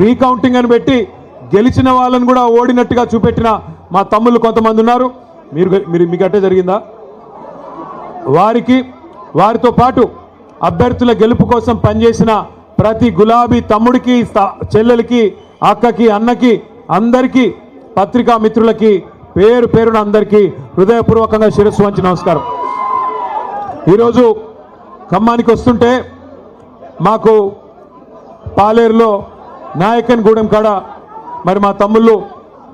Recounting అని పెట్టి గెలిచిన వాళ్ళని కూడా ఓడినట్టుగా చూపెట్టిన మా తమ్ముళ్ళు కొంతమంది ఉన్నారు. మీరు మీరు మీకు అట్టే జరిగిందా? వారికి వారితో పాటు అభ్యర్థుల గెలుపు కోసం పనిచేసిన ప్రతి గులాబీ తమ్ముడికి చెల్లెలకి అక్కకి అన్నకి అందరికీ పత్రికా మిత్రులకి పేరు పేరున అందరికీ హృదయపూర్వకంగా శిరస్సు వంచి నమస్కారం. ఈరోజు ఖమ్మానికి వస్తుంటే మాకు పాలేరులో నాయకన్ గూడెం కాడ మరి మా తమ్ముళ్ళు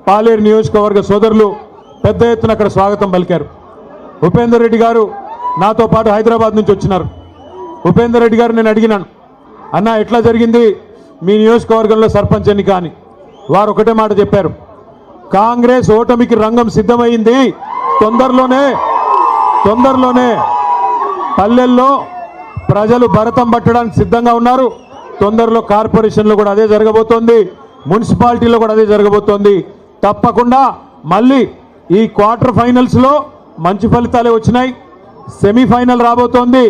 పాలేరు నియోజకవర్గ సోదరులు పెద్ద ఎత్తున అక్కడ స్వాగతం పలికారు. ఉపేందర్ రెడ్డి గారు నాతో పాటు హైదరాబాద్ నుంచి వచ్చినారు. ఉపేందర్ రెడ్డి గారు నేను అడిగినాను అన్న ఎట్లా జరిగింది? మీ నియోజకవర్గంలో సర్పంచ్ ఎన్నిక అని. వారు ఒకటే మాట చెప్పారు కాంగ్రెస్ ఓటమికి రంగం సిద్ధమైంది. తొందరలోనే తొందరలోనే పల్లెల్లో ప్రజలు భరతం పట్టడానికి సిద్ధంగా ఉన్నారు. తొందరలో కార్పొరేషన్లో కూడా అదే జరగబోతోంది. మున్సిపాలిటీలో కూడా అదే జరగబోతోంది. తప్పకుండా మళ్ళీ ఈ క్వార్టర్ ఫైనల్స్లో మంచి ఫలితాలే వచ్చినాయి. సెమీఫైనల్ రాబోతోంది.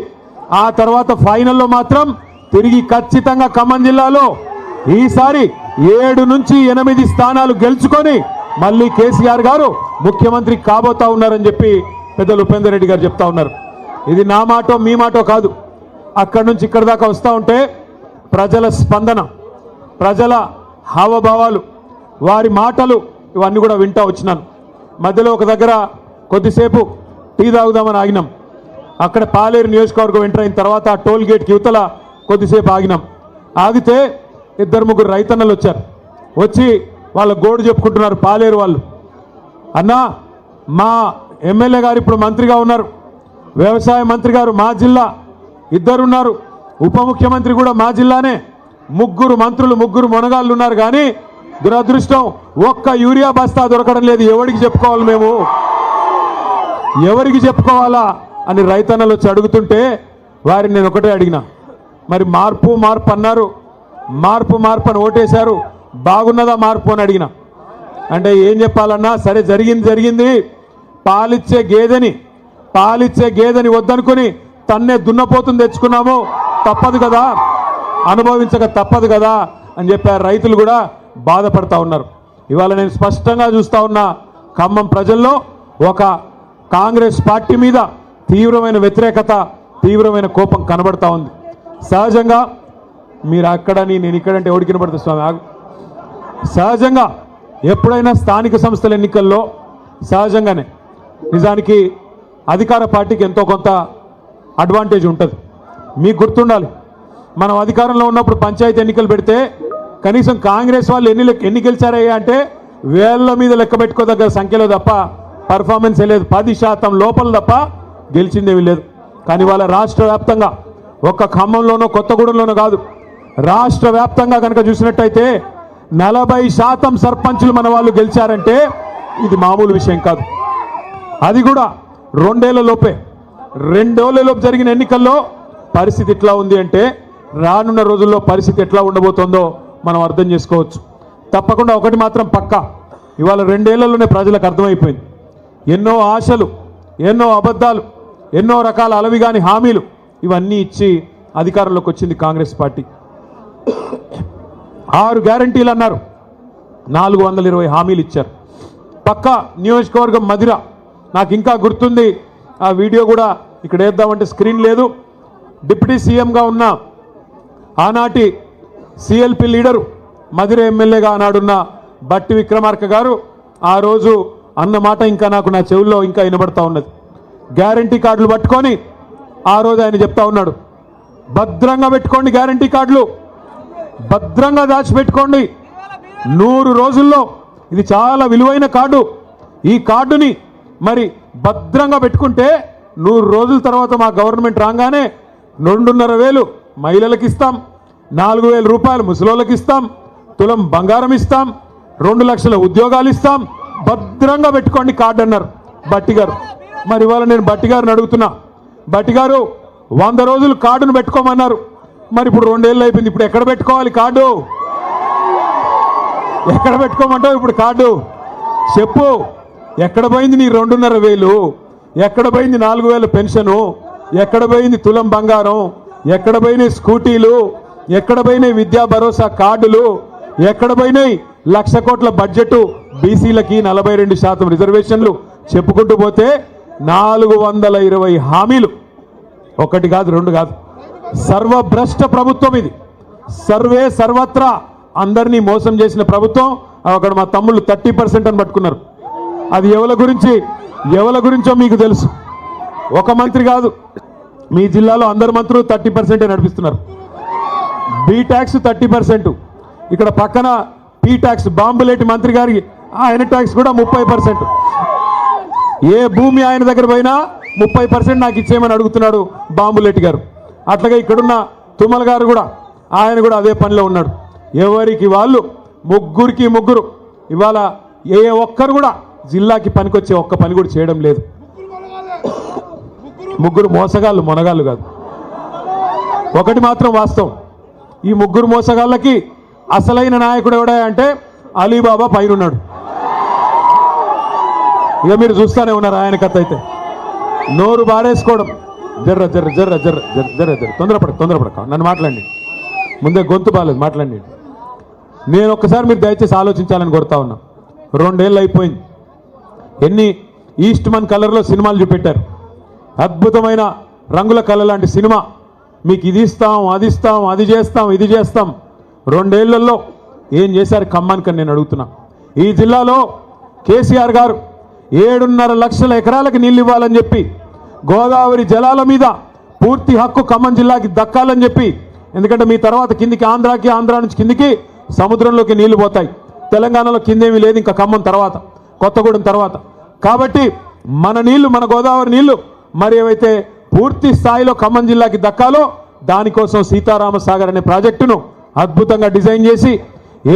ఆ తర్వాత ఫైనల్లో మాత్రం తిరిగి ఖచ్చితంగా ఖమ్మం జిల్లాలో ఈసారి ఏడు నుంచి ఎనిమిది స్థానాలు గెలుచుకొని మళ్ళీ కేసీఆర్ గారు ముఖ్యమంత్రి కాబోతా ఉన్నారని చెప్పి పెద్దలు ఉపేందర్ రెడ్డి గారు చెప్తా ఉన్నారు. ఇది నా మాటో మీ మాటో కాదు. అక్కడి నుంచి ఇక్కడి దాకా వస్తూ ఉంటే ప్రజల స్పందన ప్రజల హావభావాలు వారి మాటలు ఇవన్నీ కూడా వింటా వచ్చినాను. మధ్యలో ఒక దగ్గర కొద్దిసేపు టీ తాగుదామని ఆగినాం. అక్కడ పాలేరు నియోజకవర్గం ఎంటర్ అయిన తర్వాత ఆ టోల్ గేట్కి యువతల కొద్దిసేపు ఆగినాం. ఆగితే ఇద్దరు ముగ్గురు రైతన్నలు వచ్చారు. వచ్చి వాళ్ళ గోడు చెప్పుకుంటున్నారు పాలేరు వాళ్ళు. అన్నా మా ఎమ్మెల్యే గారు ఇప్పుడు మంత్రిగా ఉన్నారు. వ్యవసాయ మంత్రి గారు మా జిల్లా ఇద్దరున్నారు. ఉప ముఖ్యమంత్రి కూడా మా జిల్లానే. ముగ్గురు మంత్రులు ముగ్గురు మొనగాళ్ళు ఉన్నారు కానీ దురదృష్టం ఒక్క యూరియా బస్తా దొరకడం లేదు. ఎవరికి చెప్పుకోవాలి మేము? ఎవరికి చెప్పుకోవాలా అని రైతన్నలు వచ్చి అడుగుతుంటే వారిని నేను ఒకటే అడిగిన. మరి మార్పు మార్పు అన్నారు. మార్పు మార్పు అని ఓటేశారు. బాగున్నదా మార్పు అని అడిగిన. అంటే ఏం చెప్పాలన్నా సరే జరిగింది జరిగింది. పాలిచ్చే గేదెని పాలిచ్చే గేదెని వద్దనుకొని తన్నే దున్నపోతుంది తెచ్చుకున్నాము. తప్పదు కదా. అనుభవించక తప్పదు కదా అని చెప్పారు రైతులు కూడా బాధపడతా ఉన్నారు. ఇవాళ నేను స్పష్టంగా చూస్తా ఉన్న ఖమ్మం ప్రజల్లో ఒక కాంగ్రెస్ పార్టీ మీద తీవ్రమైన వ్యతిరేకత తీవ్రమైన కోపం కనబడతా ఉంది. సహజంగా మీరు అక్కడని నేను ఇక్కడంటే ఎవరికి కనబడుతుంది స్వామి? సహజంగా ఎప్పుడైనా స్థానిక సంస్థల ఎన్నికల్లో సహజంగానే నిజానికి అధికార పార్టీకి ఎంతో కొంత అడ్వాంటేజ్ ఉంటుంది. మీకు గుర్తుండాలి. మనం అధికారంలో ఉన్నప్పుడు పంచాయతీ ఎన్నికలు పెడితే కనీసం కాంగ్రెస్ వాళ్ళు ఎన్ని లెక్క- ఎన్ని గెలిచారయ్యా అంటే వేళ్ళ మీద లెక్క పెట్టుకోదగ్గర సంఖ్యలో తప్ప పర్ఫార్మెన్స్ లేదు. పది శాతం లోపల తప్ప గెలిచిందేమీ లేదు. కానీ వాళ్ళ రాష్ట్ర వ్యాప్తంగా ఒక్క ఖమ్మంలోనో కొత్తగూడెంలోనో కాదు. రాష్ట్ర వ్యాప్తంగా కనుక చూసినట్టయితే నలభై శాతం సర్పంచులు మన వాళ్ళు గెలిచారంటే ఇది మామూలు విషయం కాదు. అది కూడా రెండేళ్ళ లోపే. రెండేళ్ళ లోపు జరిగిన ఎన్నికల్లో పరిస్థితి ఎట్లా ఉంది అంటే రానున్న రోజుల్లో పరిస్థితి ఎట్లా ఉండబోతుందో మనం అర్థం చేసుకోవచ్చు. తప్పకుండా ఒకటి మాత్రం పక్కా. ఇవాళ రెండేళ్ళలోనే ప్రజలకు అర్థమైపోయింది. ఎన్నో ఆశలు ఎన్నో అబద్ధాలు ఎన్నో రకాల అలవిగాని హామీలు ఇవన్నీ ఇచ్చి అధికారంలోకి వచ్చింది కాంగ్రెస్ పార్టీ. ఆరు గ్యారంటీలు అన్నారు. నాలుగు వందల ఇరవై హామీలు ఇచ్చారు. పక్క నియోజకవర్గం మధిర. నాకు ఇంకా గుర్తుంది. ఆ వీడియో కూడా ఇక్కడ వేద్దామంటే స్క్రీన్ లేదు. డిప్యూటీ సీఎంగా ఉన్న ఆనాటి సిఎల్పి లీడరు మధుర ఎమ్మెల్యేగా ఆనాడున్న బట్టి విక్రమార్క గారు ఆ రోజు అన్న మాట ఇంకా నాకు నా చెవుల్లో ఇంకా వినబడతా ఉన్నది. గ్యారంటీ కార్డులు పట్టుకొని ఆ రోజు ఆయన చెప్తా ఉన్నాడు. భద్రంగా పెట్టుకోండి గ్యారంటీ కార్డులు. భద్రంగా దాచిపెట్టుకోండి. నూరు రోజుల్లో ఇది చాలా విలువైన కార్డు. ఈ కార్డుని మరి భద్రంగా పెట్టుకుంటే నూరు రోజుల తర్వాత మా గవర్నమెంట్ రాగానే రెండున్నర వేలు మహిళలకు ఇస్తాం నాలుగు వేల రూపాయలు ముసలోళ్ళకి ఇస్తాం తులం బంగారం ఇస్తాం రెండు లక్షల ఉద్యోగాలు ఇస్తాం భద్రంగా పెట్టుకోండి కార్డు అన్నారు బట్టి గారు మరి ఇవాళ నేను బట్టి గారిని అడుగుతున్నా. బట్టి గారు వంద రోజులు కార్డును పెట్టుకోమన్నారు. మరి ఇప్పుడు రెండేళ్ళు అయిపోయింది ఇప్పుడు ఎక్కడ పెట్టుకోవాలి కార్డు? ఎక్కడ పెట్టుకోమంటావు ఇప్పుడు కార్డు? చెప్పు ఎక్కడ పోయింది నీ రెండున్నర వేలు? ఎక్కడ పోయింది నాలుగు వేల పెన్షను? ఎక్కడ పోయింది తులం బంగారం? ఎక్కడ పోయినాయి స్కూటీలు? ఎక్కడ పోయినాయి విద్యా భరోసా కార్డులు? ఎక్కడ పోయినాయి లక్ష కోట్ల బడ్జెట్? బీసీలకి నలభై రెండు శాతం రిజర్వేషన్లు? చెప్పుకుంటూ పోతే నాలుగు వందల ఇరవై హామీలు. ఒకటి కాదు రెండు కాదు. సర్వభ్రష్ట ప్రభుత్వం ఇది. సర్వే సర్వత్రా అందరినీ మోసం చేసిన ప్రభుత్వం అక్కడ మా తమ్ముళ్ళు థర్టీ పర్సెంట్ అని పట్టుకున్నారు. అది ఎవల గురించి? ఎవల గురించో మీకు తెలుసు. ఒక మంత్రి కాదు. మీ జిల్లాలో అందరు మంత్రులు థర్టీ పర్సెంటే నడిపిస్తున్నారు. B tax thirty percent. ఇక్కడ పక్కన పీ ట్యాక్స్ బాంబులేటి మంత్రి గారికి ఆయన ట్యాక్స్ కూడా ముప్పై పర్సెంట్. ఏ భూమి ఆయన దగ్గర పోయినా ముప్పై పర్సెంట్ నాకు ఇచ్చేయమని అడుగుతున్నాడు బాంబులెట్టి గారు. అట్లాగే ఇక్కడున్న తుమ్మల గారు కూడా ఆయన కూడా అదే పనిలో ఉన్నాడు. ఎవరికి వాళ్ళు ముగ్గురికి ముగ్గురు. ఇవాళ ఏ ఒక్కరు కూడా జిల్లాకి పనికొచ్చే ఒక్క పని కూడా చేయడం లేదు. ముగ్గురు మోసగాళ్ళు మొనగాళ్ళు కాదు. ఒకటి మాత్రం వాస్తవం. ఈ ముగ్గురు మోసగాళ్ళకి అసలైన నాయకుడు ఎవడా అంటే అలీబాబా పైనన్నాడు. ఇక మీరు చూస్తూనే ఉన్నారు ఆయన కథ అయితే. నోరు బారేసుకోవడం. జర్ర జర్ర జర్ర జర్ర జర్ర జర్ర జర్ర. తొందరపడ తొందరపడక. నన్ను మాట్లాడండి. ముందే గొంతు బాగాలేదు మాట్లాడండి. నేను ఒక్కసారి మీరు దయచేసి ఆలోచించాలని కొడతా ఉన్నా. రెండేళ్ళు అయిపోయింది. ఎన్ని ఈస్ట్ మన్ కలర్లో సినిమాలు చూపెట్టారు. అద్భుతమైన రంగుల కళ లాంటి సినిమా. మీకు ఇది ఇస్తాం అది ఇస్తాం అది చేస్తాం ఇది చేస్తాం. రెండేళ్ళలో ఏం చేశారు ఖమ్మానికి నేను అడుగుతున్నా. ఈ జిల్లాలో కేసీఆర్ గారు ఏడున్నర లక్షల ఎకరాలకు నీళ్ళు ఇవ్వాలని చెప్పి గోదావరి జలాల మీద పూర్తి హక్కు ఖమ్మం జిల్లాకి దక్కాలని చెప్పి ఎందుకంటే మీ తర్వాత కిందికి ఆంధ్రాకి ఆంధ్రా నుంచి కిందికి సముద్రంలోకి నీళ్ళు పోతాయి. తెలంగాణలో కిందేమీ లేదు ఇంకా ఖమ్మం తర్వాత కొత్తగూడెం తర్వాత. కాబట్టి మన నీళ్ళు మన గోదావరి నీళ్ళు మరి ఏవైతే పూర్తి స్థాయిలో ఖమ్మం జిల్లాకి దక్కాలో దానికోసం సీతారామ సాగర్ అనే ప్రాజెక్టును అద్భుతంగా డిజైన్ చేసి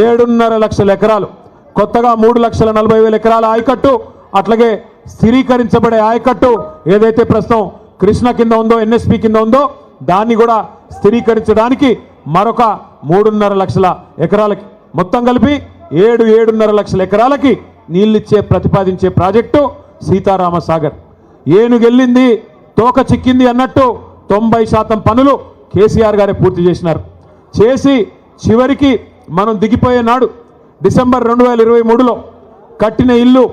ఏడున్నర లక్షల ఎకరాలు కొత్తగా మూడు లక్షల నలభై వేల ఎకరాల ఆయకట్టు అట్లాగే స్థిరీకరించబడే ఆయకట్టు ఏదైతే ప్రస్తుతం కృష్ణ కింద ఉందో ఎన్ఎస్పి కింద ఉందో దాన్ని కూడా స్థిరీకరించడానికి మరొక మూడున్నర లక్షల ఎకరాలకి మొత్తం కలిపి ఏడు ఏడున్నర లక్షల ఎకరాలకి నీళ్ళిచ్చే ప్రతిపాదించే ప్రాజెక్టు సీతారామ సాగర్ ఏనుగెళ్ళింది తోక చిక్కింది అన్నట్టు తొంభై శాతం పనులు కేసీఆర్ గారే పూర్తి చేసినారు. చేసి చివరికి మనం దిగిపోయే నాడు డిసెంబర్ రెండు వేల ఇరవై మూడులో కట్టిన ఇల్లు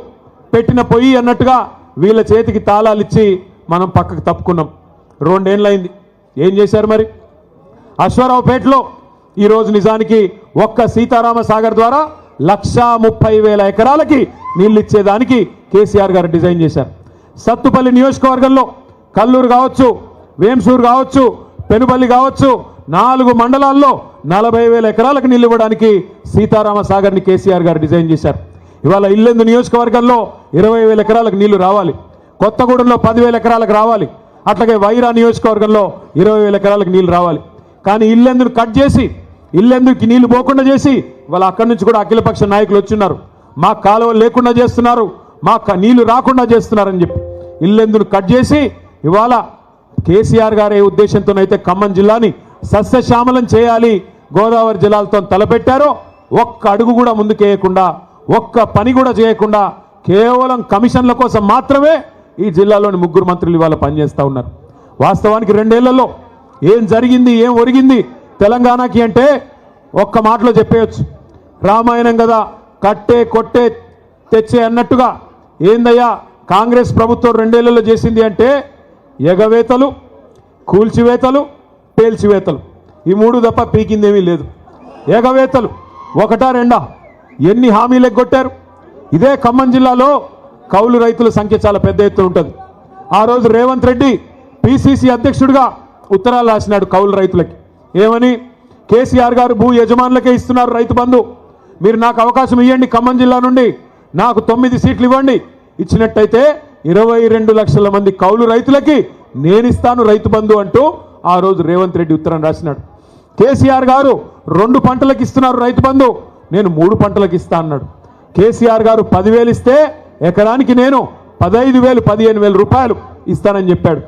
పెట్టిన పొయ్యి అన్నట్టుగా వీళ్ళ చేతికి తాళాలు ఇచ్చి మనం పక్కకు తప్పుకున్నాం. రెండేళ్ళైంది ఏం చేశారు మరి? అశ్వారావుపేటలో ఈరోజు నిజానికి ఒక్క సీతారామ సాగర్ ద్వారా లక్షా ముప్పై వేల ఎకరాలకి నీళ్ళు ఇచ్చేదానికి కేసీఆర్ గారు డిజైన్ చేశారు. సత్తుపల్లి నియోజకవర్గంలో కల్లూరు కావచ్చు వేంసూరు కావచ్చు పెనుపల్లి కావచ్చు నాలుగు మండలాల్లో నలభై వేల ఎకరాలకు నీళ్ళు ఇవ్వడానికి సీతారామ సాగర్ని కేసీఆర్ గారు డిజైన్ చేశారు. ఇవాళ ఇల్లెందు నియోజకవర్గంలో ఇరవై వేల ఎకరాలకు నీళ్ళు రావాలి. కొత్తగూడెంలో పదివేల ఎకరాలకు రావాలి. అట్లాగే వైరా నియోజకవర్గంలో ఇరవై వేల ఎకరాలకు నీళ్ళు రావాలి. కానీ ఇల్లెందును కట్ చేసి ఇల్లెందుకి నీళ్ళు పోకుండా చేసి వాళ్ళ అక్కడి నుంచి కూడా అఖిలపక్ష నాయకులు వచ్చిన్నారు. మా కాలువలు లేకుండా చేస్తున్నారు. మాకు నీళ్ళు రాకుండా చేస్తున్నారని చెప్పి. ఇల్లెందును కట్ చేసి ఇవాళ కేసీఆర్ గారి ఉద్దేశంతోనైతే ఖమ్మం జిల్లాని సస్యశ్యామలం చేయాలి గోదావరి జిల్లాలతో తలపెట్టారో ఒక్క అడుగు కూడా ముందుకేయకుండా ఒక్క పని కూడా చేయకుండా కేవలం కమిషన్ల కోసం మాత్రమే ఈ జిల్లాలోని ముగ్గురు మంత్రులు ఇవాళ పనిచేస్తూ ఉన్నారు. వాస్తవానికి రెండేళ్ళలో ఏం జరిగింది ఏం ఒరిగింది తెలంగాణకి అంటే ఒక్క మాటలో చెప్పేయచ్చు. రామాయణం కదా కట్టే కొట్టే తెచ్చే అన్నట్టుగా ఏందయ్యా? కాంగ్రెస్ ప్రభుత్వం రెండేళ్ళలో చేసింది అంటే ఎగవేతలు కూల్చివేతలు పేల్చివేతలు. ఈ మూడు తప్ప పీకిందేమీ లేదు. ఎగవేతలు ఒకటా రెండా? ఎన్ని హామీలు ఎగ్గొట్టారు? ఇదే ఖమ్మం జిల్లాలో కౌలు రైతుల సంఖ్య చాలా పెద్ద ఎత్తున ఉంటుంది. ఆ రోజు రేవంత్ రెడ్డి పిసిసి అధ్యక్షుడిగా ఉత్తరాలు రాసినాడు కౌలు రైతులకి. ఏమని? కేసీఆర్ గారు భూ యజమానులకే ఇస్తున్నారు రైతు బంధు. మీరు నాకు అవకాశం ఇవ్వండి ఖమ్మం జిల్లా నుండి. నాకు తొమ్మిది సీట్లు ఇవ్వండి. ఇచ్చినట్టయితే ఇరవై రెండు లక్షల మంది కౌలు రైతులకి నేనిస్తాను రైతు బంధు అంటూ ఆ రోజు రేవంత్ రెడ్డి ఉత్తరం రాసినాడు. కేసీఆర్ గారు రెండు పంటలకు ఇస్తున్నారు రైతు బంధు. నేను మూడు పంటలకు ఇస్తా అన్నాడు. కేసీఆర్ గారు పదివేలు ఇస్తే ఎకరానికి నేను పదహైదు వేలు పదిహేను వేల రూపాయలు ఇస్తానని చెప్పాడు.